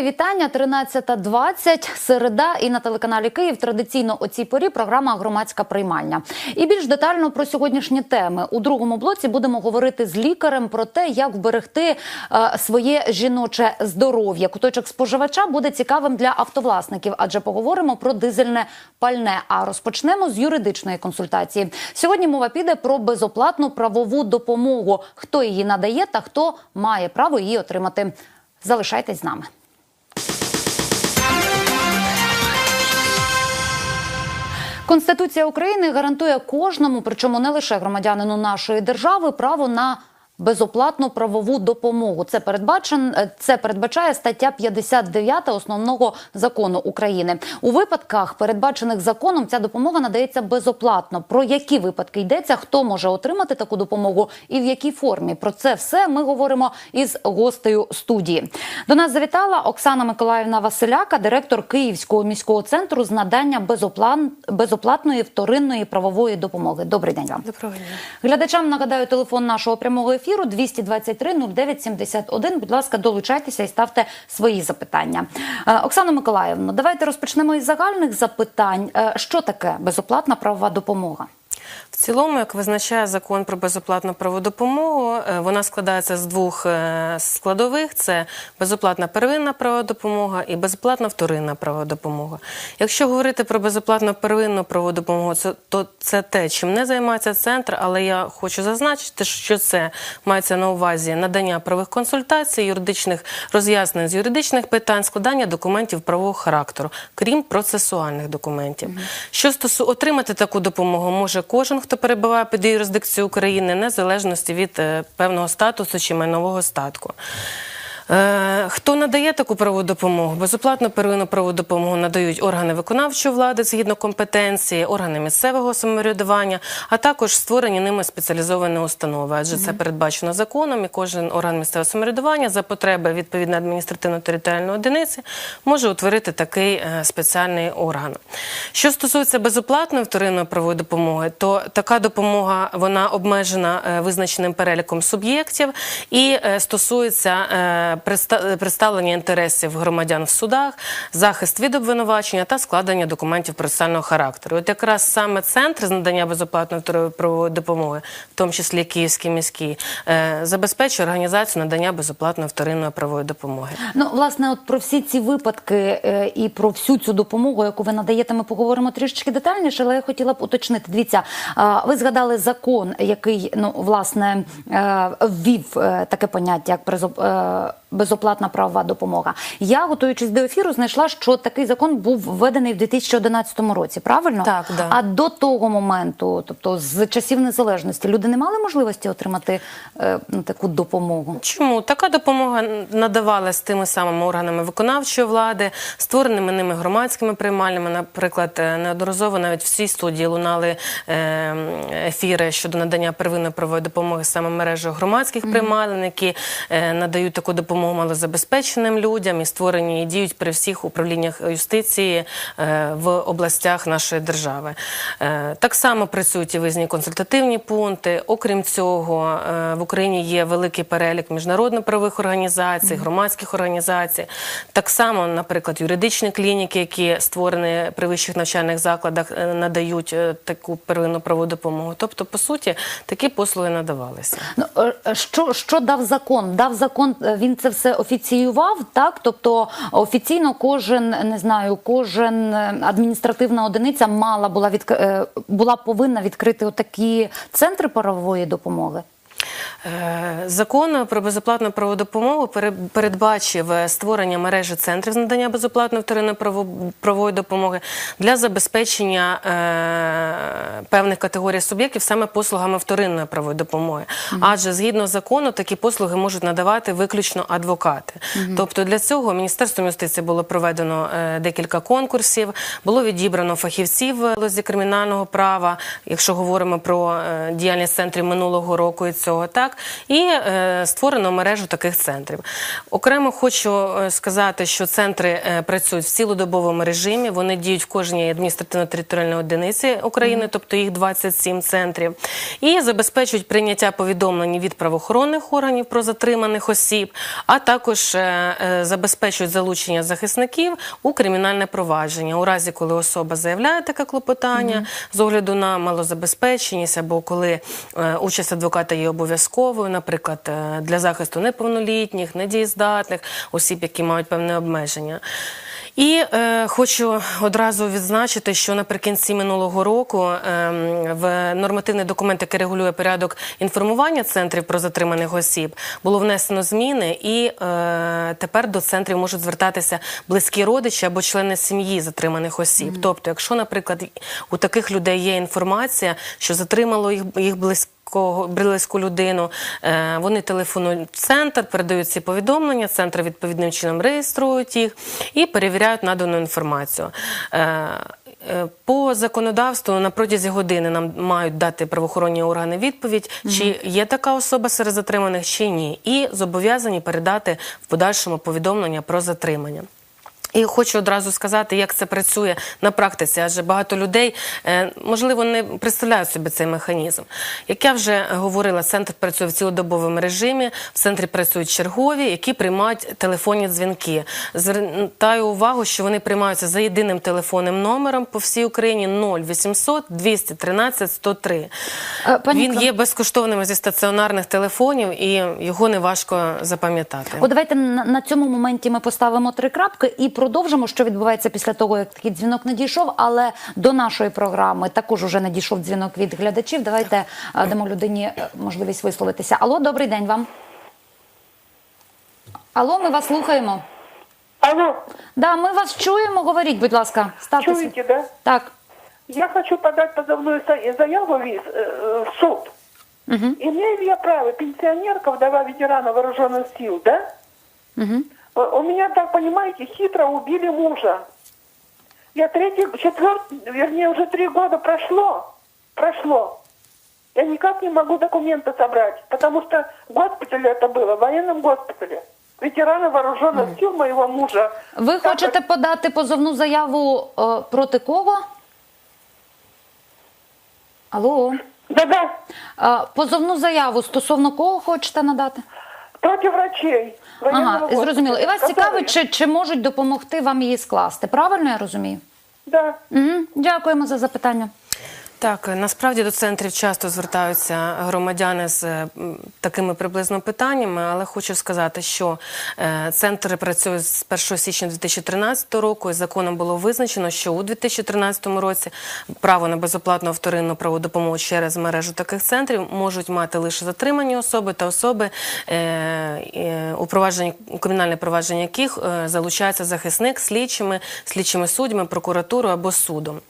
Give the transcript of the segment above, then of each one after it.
Мої вітання 13.20, середа і на телеканалі Київ. Традиційно о цій порі програма Громадська приймальня. І більш детально про сьогоднішні теми у другому блоці будемо говорити з лікарем про те, як вберегти е, своє жіноче здоров'я. Куточок споживача буде цікавим для автовласників, адже поговоримо про дизельне пальне. А розпочнемо з юридичної консультації. Сьогодні мова піде про безоплатну правову допомогу. Хто її надає та хто має право її отримати. Залишайтесь з нами. Конституція України гарантує кожному, причому не лише громадянину нашої держави, право на безоплатну правову допомогу. Це передбачен це передбачає стаття 59 основного закону України. У випадках, передбачених законом, ця допомога надається безоплатно. Про які випадки йдеться, хто може отримати таку допомогу і в якій формі? Про це все ми говоримо із гостею студії. До нас завітала Оксана Миколаївна Василяка, директор Київського міського центру з надання безоплан... безоплатної вторинної правової допомоги. Добрий день вам. Доброго дня. Глядачам нагадаю телефон нашого прямого ефіру 223 09 71. Будь ласка, долучайтеся і ставте свої запитання. Е, Оксана Миколаївна, давайте розпочнемо із загальних запитань. Е, Що таке безоплатна правова допомога? Цілому, як визначає закон про безоплатну правову допомогу, е, вона складається з двох е, складових: це безоплатна первинна правова допомога і безоплатна вторинна правова допомога. Якщо говорити про безоплатну первинну правову допомогу, то це те, чим не займається центр, але я хочу зазначити, що це мається на увазі надання правових консультацій, юридичних роз'яснень з юридичних питань, складання документів правового характеру, крім процесуальних документів. Що стосу отримати таку допомогу, може кожен, хто перебуває під юрисдикцією України, незалежності від е, певного статусу чи майнового статку. Е, Хто надає таку правову допомогу? Безоплатну первинну правову допомогу надають органи виконавчої влади згідно компетенції, органи місцевого самоврядування, а також створені ними спеціалізовані установи, адже це передбачено законом, і кожен орган місцевого самоврядування за потреби відповідної адміністративно-територіальної одиниці може утворити такий е, спеціальний орган. Що стосується безоплатної вторинної правової допомоги, то така допомога вона обмежена е, визначеним переліком суб'єктів і стосується представлення інтересів громадян в судах, захист від обвинувачення та складення документів процесуального характеру. От якраз саме центр з надання безоплатної правової допомоги, в тому числі Київський міський, е, забезпечує організацію надання безоплатної вторинної правової допомоги. Ну, власне, от про всі ці випадки е, і про всю цю допомогу, яку ви надаєте, ми поговоримо трішечки детальніше, але я хотіла б уточнити. Дивіться, ви згадали закон, який ну власне е, ввів таке поняття, як призо- е, безоплатна правова допомога. Я, готуючись до ефіру, знайшла, що такий закон був введений в 2011 році. Правильно? Так, да. А до того моменту, тобто з часів незалежності, люди не мали можливості отримати е, ну, таку допомогу. Чому така допомога надавалась тими самими органами виконавчої влади, створеними ними громадськими приймальнями? Наприклад, е, неодноразово навіть в цій студії лунали е, ефіри щодо надання первинної правової допомоги саме мережею громадських приймалень, які е, надають таку допомогу малозабезпеченим людям і створені і діють при всіх управліннях юстиції е, в областях нашої держави. Е, Так само працюють і визні консультативні пункти. Окрім цього, е, в Україні є великий перелік міжнародно-правових організацій, громадських організацій. Так само, наприклад, юридичні клініки, які створені при вищих навчальних закладах, надають таку первинну правову допомогу. Тобто, по суті, такі послуги надавалися. Ну, що, що дав закон? Дав закон, він це все офіціював, так? Тобто офіційно кожен, не знаю, кожен е, адміністративна одиниця мала була відк... е, була повинна відкрити отакі центри правової допомоги. Е, Закон про безоплатну правову допомогу пере- передбачив е, створення мережі центрів з надання безоплатної вторинної право- правової допомоги для забезпечення е, певних категорій суб'єктів саме послугами вторинної правової допомоги. Адже згідно закону такі послуги можуть надавати виключно адвокати. Тобто для цього Міністерством юстиції було проведено декілька конкурсів, було відібрано фахівців в галузі кримінального права, якщо говоримо про діяльність центрів минулого року і цього. Так, і е, створено мережу таких центрів. Окремо хочу е, сказати, що центри е, працюють в цілодобовому режимі. Вони діють в кожній адміністративно-територіальній одиниці України, тобто їх 27 центрів, і забезпечують прийняття повідомлень від правоохоронних органів про затриманих осіб, а також забезпечують залучення захисників у кримінальне провадження. У разі, коли особа заявляє таке клопотання з огляду на малозабезпеченість або коли е, участь адвоката є обов'язковою, наприклад, е, для захисту неповнолітніх, недієздатних осіб, які мають певне обмеження. І е, хочу одразу відзначити, що наприкінці минулого року е, в нормативний документ, який регулює порядок інформування центрів про затриманих осіб, було внесено зміни, і е, тепер до центрів можуть звертатися близькі родичі або члени сім'ї затриманих осіб. Тобто, якщо, наприклад, у таких людей є інформація, що затримало їх їх близько близького близьку людину. Е, Вони телефонують в центр, передають ці повідомлення. Центр відповідним чином реєструють їх і перевіряють надану інформацію. Е, е, По законодавству на протязі години нам мають дати правоохоронні органи відповідь, чи є така особа серед затриманих, чи ні, і зобов'язані передати в подальшому повідомлення про затримання. І хочу одразу сказати, як це працює на практиці, адже багато людей е, можливо не представляють собі цей механізм. Як я вже говорила, центр працює в цілодобовому режимі. В центрі працюють чергові, які приймають телефонні дзвінки. Звертаю увагу, що вони приймаються за єдиним телефонним номером по всій Україні 0800 213 103. Е, пані Він є безкоштовним зі стаціонарних телефонів, і його не важко запам'ятати. От давайте на, на цьому моменті ми поставимо три крапки і продовжимо, що відбувається після того, як такий дзвінок надійшов. Але до нашої програми також уже надійшов дзвінок від глядачів. Давайте е, дамо людині е, можливість висловитися. Алло, добрий день вам. Алло, ми вас слухаємо. Алло, Да, ми вас чуємо. Говоріть, будь ласка, ставте свій- чуете, да? Так. Я хочу подать позывную за- заяву в ВИЗ, э, в суд. Имею ли я право, пенсионерка, вдова ветерана вооруженных сил, да? Угу. Э, У меня, так понимаете, хитро убили мужа. Я третий, четвертый, вернее, уже три года прошло. Прошло. Я никак не могу документы собрать, потому что в госпитале это было, в военном госпитале. Ветерана вооруженных сил моего мужа. Ви Так, хочете подати позовну заяву е, проти кого? Алло. Да-да, Е, позовну заяву стосовно кого хочете надати? Против врачей. Ага, зрозуміло. І вас цікавить, чи, чи можуть допомогти вам її скласти? Правильно я розумію? Да. Угу. Дякуємо за запитання. Так, насправді до центрів часто звертаються громадяни з такими приблизно питаннями, але хочу сказати, що е, центр працює з 1 січня 2013 року. І законом було визначено, що у 2013 році право на безоплатну вторинну правову допомогу через мережу таких центрів можуть мати лише затримані особи та особи, е, е, у кримінальне провадження яких залучається захисник слідчими, слідчими суддями, прокуратурою або судом.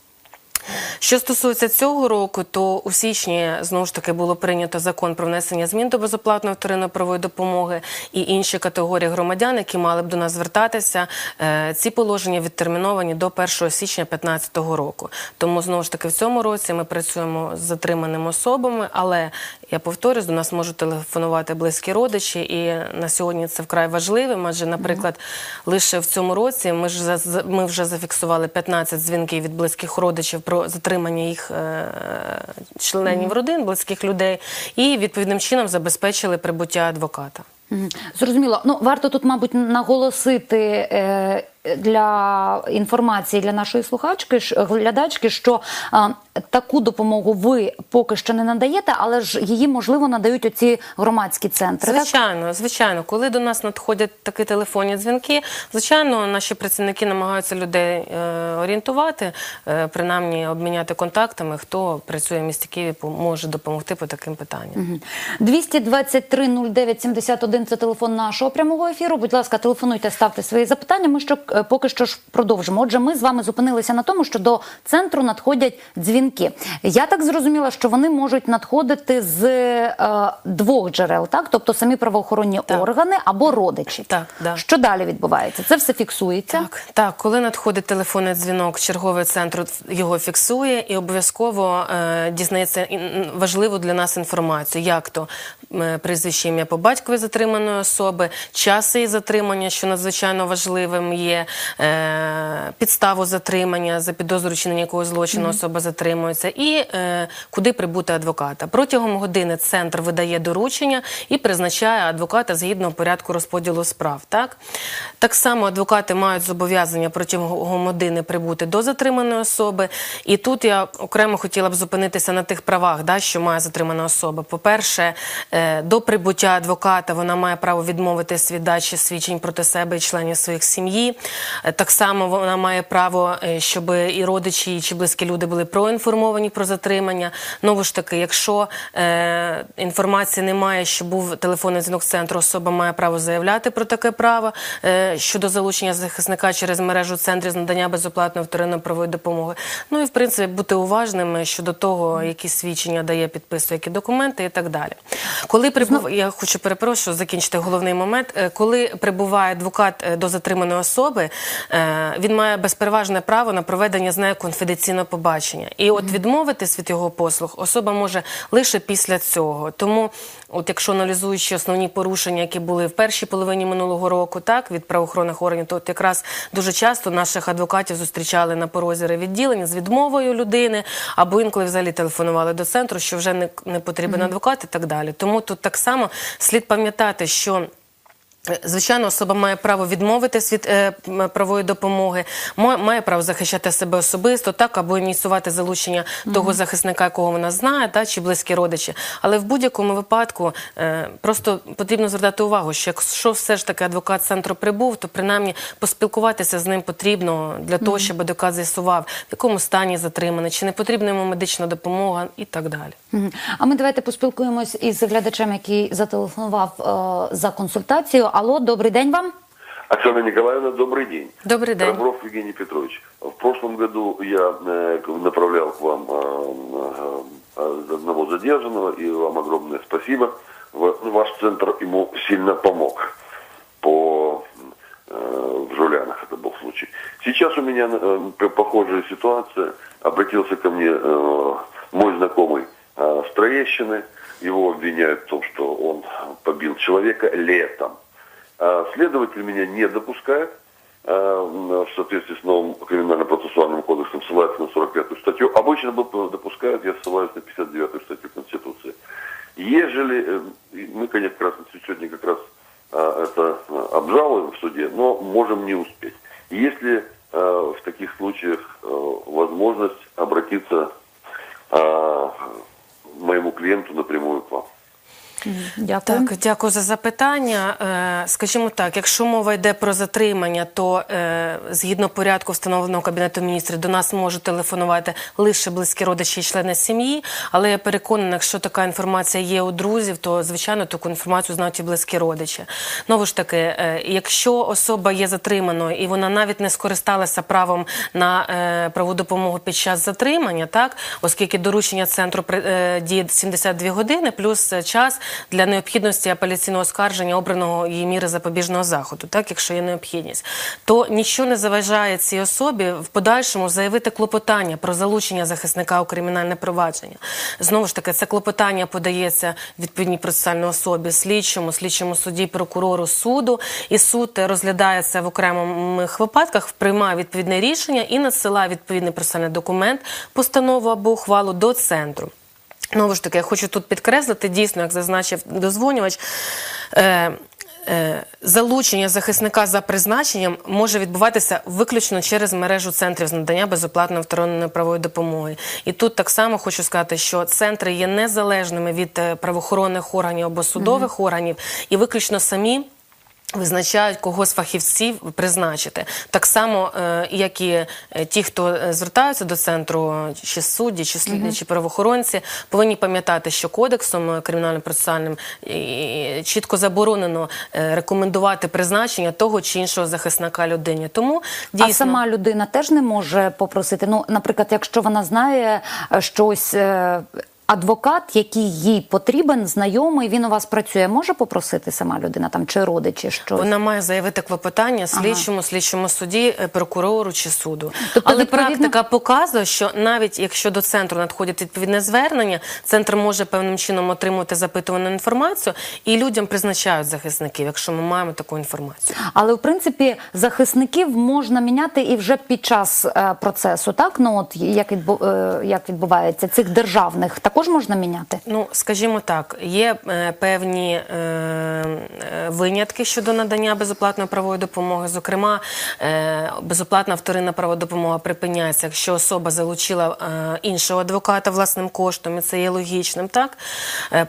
Що стосується цього року, то у січні знову ж таки було прийнято закон про внесення змін до безоплатної вторинно-правової допомоги і інші категорії громадян, які мали б до нас звертатися. Е, Ці положення відтерміновані до 1 січня 2015 року. Тому знову ж таки в цьому році ми працюємо з затриманими особами, але я повторюсь, до нас можуть телефонувати близькі родичі, і на сьогодні це вкрай важливим. Адже, наприклад, лише в цьому році ми ж ми вже зафіксували 15 дзвінків від близьких родичів про затримання їх е, членів родин, близьких людей, і відповідним чином забезпечили прибуття адвоката. Зрозуміло. Ну варто тут, мабуть, наголосити е, для інформації для нашої слухачки глядачки, що е, таку допомогу ви поки що не надаєте, але ж її можливо надають оці громадські центри. Так? Звичайно, звичайно, коли до нас надходять такі телефонні дзвінки, звичайно, наші працівники намагаються людей е, орієнтувати, е, принаймні обміняти контактами, хто працює в місті Києві, може допомогти по таким питанням. 223 09 71 – це телефон нашого прямого ефіру. Будь ласка, телефонуйте, ставте свої запитання. Ми що поки що ж продовжимо. Отже, ми з вами зупинилися на тому, що до центру надходять дзвінки. Я так зрозуміла, що вони можуть надходити з е, двох джерел, так тобто самі правоохоронні Так. органи або родичі. Так, да. Що далі відбувається? Це все фіксується. Так, так, коли надходить телефонний дзвінок, черговий центр його фіксує і обов'язково е, дізнається важливу для нас інформацію, як то е, прізвище ім'я по батькові затриманої особи, час її затримання, що надзвичайно важливим є, е, підставу затримання за підозру чинення якогось злочину особа затримується, і е, куди прибути адвоката. Протягом години центр видає доручення і призначає адвоката згідно порядку розподілу справ. Так, так само адвокати мають зобов'язання протягом години прибути до затриманої особи. І тут я окремо хотіла б зупинитися на тих правах, да, що має затримана особа. По-перше, е, до прибуття адвоката вона має право відмовитись від дачі свідчень проти себе і членів своїх сім'ї. Так само вона має право, е, щоб і родичі, чи близькі люди були проінформовані про затримання. Знову ж таки, якщо е, інформації немає, що був телефонний дзвінок з центру, особа має право заявляти про таке право е, щодо залучення захисника через мережу центрів з надання безоплатної вторинної правової допомоги. Ну і в принципі бути уважними щодо того, які свідчення дає, підписує, які документи і так далі. Коли прибув, я хочу перепрошую закінчити головний момент. Е, Коли прибуває адвокат е, до затриманої особи, е, він має безпереважне право на проведення з нею конфіденційного побачення. І от відмовитись від його послуг особа може лише після цього. Тому, от якщо аналізуючи основні порушення, які були в першій половині минулого року, так від правоохоронних органів, то от якраз дуже часто наших адвокатів зустрічали на порозі ревідділення з відмовою людини, або інколи взагалі телефонували до центру, що вже не, не потрібен адвокат і так далі. Тому тут так само слід пам'ятати, що. Е, Звичайно, особа має право відмовитись від е, правової допомоги, ма- має право захищати себе особисто, так або ініціювати залучення того захисника, якого вона знає, та чи близькі родичі. Але в будь-якому випадку е, просто потрібно звертати увагу, що якщо все ж таки адвокат центру прибув, то принаймні поспілкуватися з ним потрібно для того, щоб адвокат з'ясував, в якому стані затриманий, чи не потрібна йому медична допомога і так далі. Мгм. А ми давайте поспілкуємось із глядачем, який зателефонував е, за консультацією. Алло, добрий день вам. Оксана Николаевна, добрый день. Добрый день. Ребров Евгений Петрович. В прошлом году я э, направлял к вам э, э, одного задержанного, и вам огромное спасибо. Ну, Ваш центр ему сильно помог по в Жулянах это был случай. Сейчас у меня похожая ситуация. Обратился ко мне мой знакомый с Троещины. Его обвиняют в том, что он побил человека летом. А Следователь меня не допускает э, в соответствии с новым криминально-процессуальным кодексом, ссылается на 45-ю статью. Обычно бы допускают, я ссылаюсь на 59-ю статью Конституции. Ежели, э, мы, конечно, как раз сегодня как раз э, это обжалуем в суде, но можем не успеть. Если в таких случаях возможность обратиться моему клиенту напрямую к вам. Дякую. Так, дякую за запитання. Е, Скажімо так, якщо мова йде про затримання, то е, згідно порядку встановленого Кабінету міністрів до нас можуть телефонувати лише близькі родичі і члени сім'ї. Але я переконана, якщо така інформація є у друзів, то звичайно таку інформацію знають і близькі родичі. Знову ж таки, е, якщо особа є затриманою і вона навіть не скористалася правом на правову допомогу під час затримання, так оскільки доручення центру діє 72 години, плюс час для необхідності апеляційного оскарження обраного її міри запобіжного заходу, так якщо є необхідність, то нічого не заважає цій особі в подальшому заявити клопотання про залучення захисника у кримінальне провадження. Знову ж таки, це клопотання подається відповідній процесуальній особі, слідчому, слідчому суді, прокурору суду, і суд розглядає це в окремих випадках, приймає відповідне рішення і надсилає відповідний процесуальний документ, постанову або ухвалу до центру. Знову ж таки, я хочу тут підкреслити, дійсно, як зазначив дозвонювач, е, е, залучення захисника за призначенням може відбуватися виключно через мережу центрів з надання безоплатної вторинної правової допомоги. І тут так само хочу сказати, що центри є незалежними від е, правоохоронних органів або судових органів, і виключно самі Визначають кого з фахівців призначити так само, е, як і е, ті, хто е, звертаються до центру, чи судді, чи слідчі, чи правоохоронці, повинні пам'ятати, що кодексом кримінально-процесуальним е, чітко заборонено рекомендувати призначення того чи іншого захисника людині. Тому дійсно А сама людина теж не може попросити. Ну, наприклад, якщо вона знає щось. Адвокат, який їй потрібен, знайомий, він у вас працює, може попросити сама людина там чи родичі щось? Вона має заявити клопотання слідчому, слідчому суді, е, прокурору чи суду. Тобто, Але відповідно- практика показує, що навіть якщо до центру надходять відповідне звернення, центр може певним чином отримувати запитувану інформацію, і людям призначають захисників, якщо ми маємо таку інформацію. Але в принципі захисників можна міняти і вже під час е, процесу, так ну от як відбу, е, як відбувається цих державних, також можна міняти. Ну, скажімо так, є е, певні е, е, винятки щодо надання безоплатної правової допомоги. Зокрема, безоплатна вторинна правова допомога припиняється, якщо особа залучила іншого адвоката власним коштом, і це є логічним. Так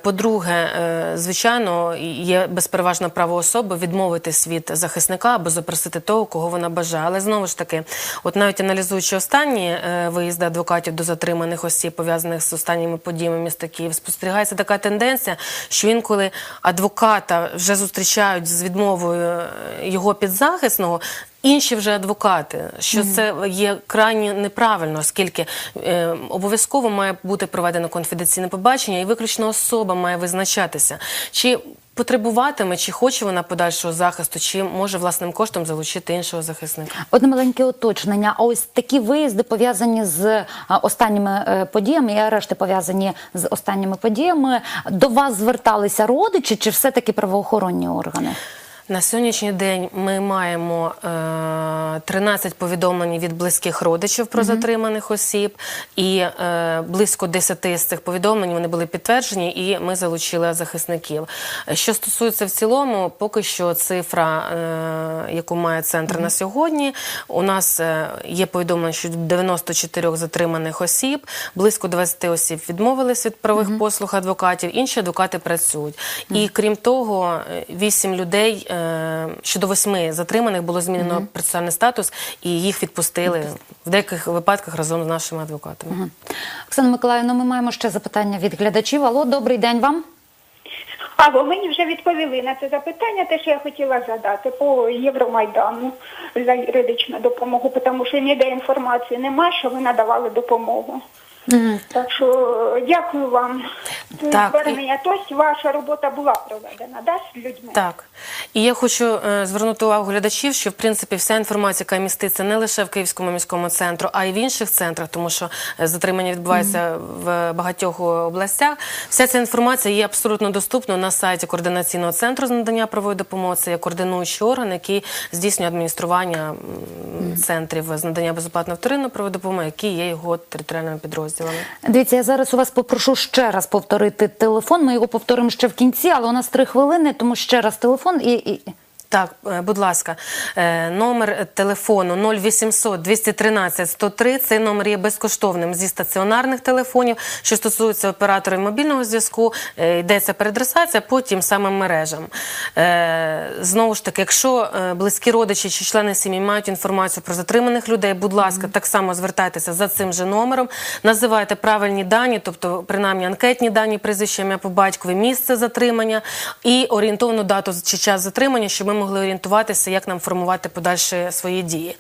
по-друге, звичайно, є безпереважне право особи відмовитись від захисника або запросити того, кого вона бажає. Але знову ж таки, от навіть аналізуючи останні виїзди адвокатів до затриманих осіб, пов'язаних з останніми подіями міста Київ, спостерігається така тенденція, що інколи адвоката вже зустрічають з відмовою е, його підзахисного. Інші вже адвокати, що це є крайні неправильно, оскільки е, обов'язково має бути проведено конфіденційне побачення, і виключно особа має визначатися, чи потребуватиме, чи хоче вона подальшого захисту, чи може власним коштом залучити іншого захисника. Одне маленьке уточнення. Ось такі виїзди пов'язані з останніми е, подіями і арешти пов'язані з останніми подіями. До вас зверталися родичі чи все-таки правоохоронні органи? На сьогоднішній день ми маємо е, 13 повідомлень від близьких родичів про затриманих осіб, і е, близько 10 з цих повідомлень вони були підтверджені, і ми залучили захисників. Е, Що стосується в цілому, поки що цифра, е, яку має центр на сьогодні, у нас е, є повідомлення, що 94 затриманих осіб, близько 20 осіб відмовились від правових послуг адвокатів, інші адвокати працюють. І крім того, 8 людей, е, щодо 8 затриманих було змінено процесуальний статус, і їх відпустили в деяких випадках разом з нашими адвокатами. Оксана Миколаївна, ми маємо ще запитання від глядачів. Алло, добрий день вам. Або мені вже відповіли на це запитання, те, що я хотіла задати по Євромайдану за юридичну допомогу, тому що ніде інформації немає, що ви надавали допомогу. Так що е, дякую вам. Так, Звернення. Тобто ваша робота була проведена, да, з людьми? Так. І я хочу е, звернути увагу глядачів, що в принципі вся інформація, яка міститься не лише в Київському міському центру, а й в інших центрах, тому що е, затримання відбувається в багатьох областях. Вся ця інформація є абсолютно доступною на сайті координаційного центру з надання правової допомоги. Це є координуючий орган, який здійснює адміністрування м, центрів з надання безоплатної вторинної правової допомоги, які є його територіальними підрозділами. Дивіться, я зараз у вас попрошу ще раз повторити телефон. Ми його повторимо ще в кінці, але у нас три хвилини, тому ще раз телефон і. і... Так, е, будь ласка, е, номер телефону 0800 213 103. Цей номер є безкоштовним зі стаціонарних телефонів. Що стосується операторів мобільного зв'язку, е, йдеться переадресація по тим самим мережам. Знову ж таки, якщо близькі родичі чи члени сім'ї мають інформацію про затриманих людей, будь ласка, так само звертайтеся за цим же номером, називайте правильні дані, тобто принаймні анкетні дані, прізвище, ім'я по батькові, місце затримання і орієнтовну дату чи час затримання, щоб ми могли орієнтуватися, як нам формувати подальші свої дії.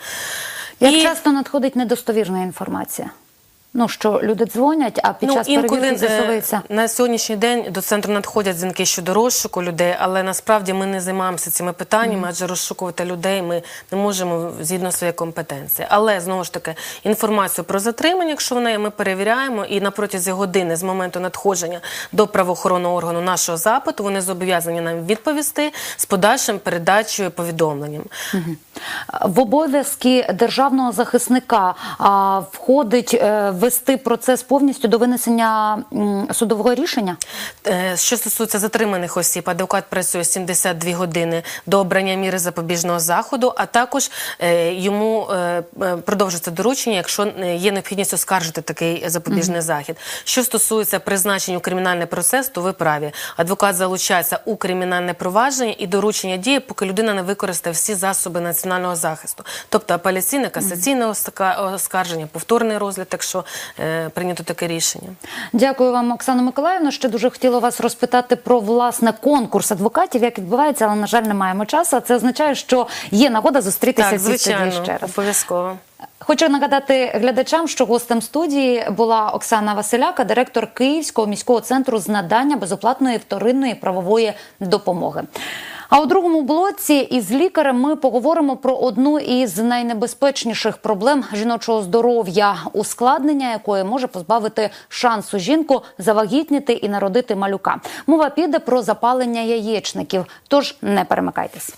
Як І- часто надходить недостовірна інформація? Ну що люди дзвонять, а під час перевірки е, з'ясовується. на сьогоднішній день до центру надходять дзвінки щодо розшуку людей, але насправді ми не займаємося цими питаннями, адже розшукувати людей ми не можемо згідно своєї компетенції. Але знову ж таки інформацію про затримання, якщо вона є, ми перевіряємо, і на протязі години з моменту надходження до правоохоронного органу нашого запиту вони зобов'язані нам відповісти з подальшим передачею повідомленням. В обов'язки державного захисника а, входить е, вести процес повністю до винесення судового рішення. Е, Що стосується затриманих осіб, адвокат працює 72 години до обрання міри запобіжного заходу, а також е, йому е, продовжується доручення, якщо є необхідність оскаржити такий запобіжний захід. Що стосується призначення у кримінальний процес, то ви праві. Адвокат залучається у кримінальне провадження і доручення діє, поки людина не використає всі засоби національного захисту, тобто апеляційне, касаційне оска- оскарження, повторний розгляд, якщо прийнято таке рішення. Дякую вам, Оксана Миколаївна. Ще дуже хотіла вас розпитати про власне конкурс адвокатів, як відбувається, але на жаль, не маємо часу. Це означає, що є нагода зустрітися Так, звичайно, ще раз. обов'язково. Хочу нагадати глядачам, що гостем студії була Оксана Василяка, директор Київського міського центру з надання безоплатної вторинної правової допомоги. А у другому блоці із лікарем ми поговоримо про одну із найнебезпечніших проблем жіночого здоров'я, ускладнення якої може позбавити шансу жінку завагітніти і народити малюка. Мова піде про запалення яєчників. Тож не перемикайтесь.